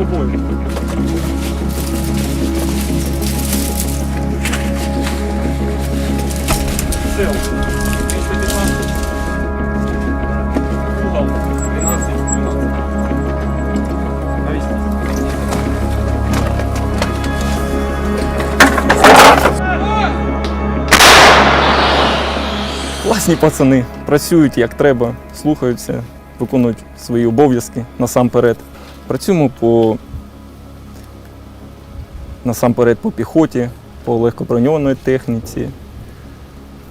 тобою. Сел. 215. Угол. 12, 12. Класні пацани працюють як треба, слухаються, виконують свої обов'язки насамперед. Працюємо по насамперед по піхоті, по легкоброньованої техніці,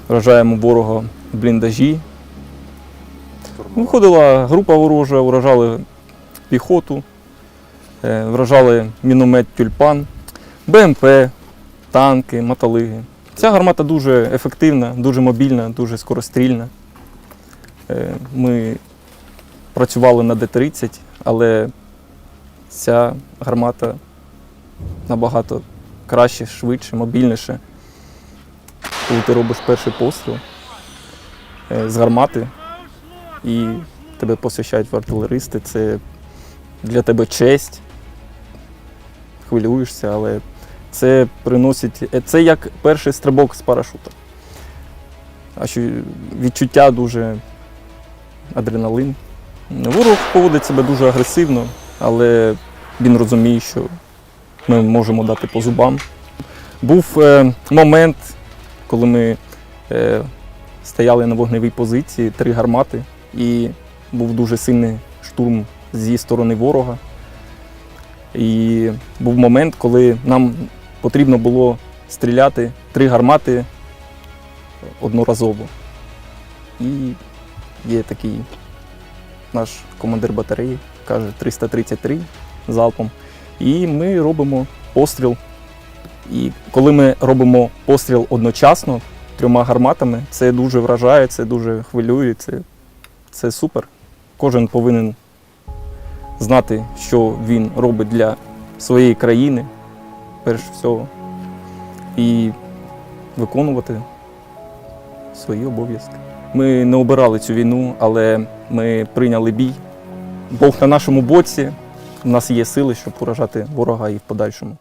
вражаємо ворога в бліндажі. Виходила група ворожа, вражали піхоту, е, вражали міномет тюльпан, БМП, танки, мотолиги. Ця гармата дуже ефективна, дуже мобільна, дуже скорострільна. Е, Ми працювали на Д-30, але ця гармата набагато краще, швидше, мобільніше. Коли ти робиш перший постріл е, з гармати і тебе посвящають в артилеристи, це для тебе честь. Хвилюєшся, але це приносить. е, Це як перший стрибок з парашута. А що відчуття дуже адреналин. Ворог поводить себе дуже агресивно, але він розуміє, що ми можемо дати по зубам. Був е, момент, коли ми е, стояли на вогневій позиції, три гармати, і був дуже сильний штурм з її сторони ворога. І був момент, коли нам потрібно було стріляти три гармати одноразово. І є такий наш командир батареї, каже 333 залпом. І ми робимо постріл. І коли ми робимо постріл одночасно трьома гарматами, це дуже вражає, це дуже хвилює, це, це супер. Кожен повинен знати, що він робить для своєї країни, перш всього, і виконувати свої обов'язки. Ми не обирали цю війну, але ми прийняли бій. Бог на нашому боці. У нас є сили, щоб поражати ворога і в подальшому.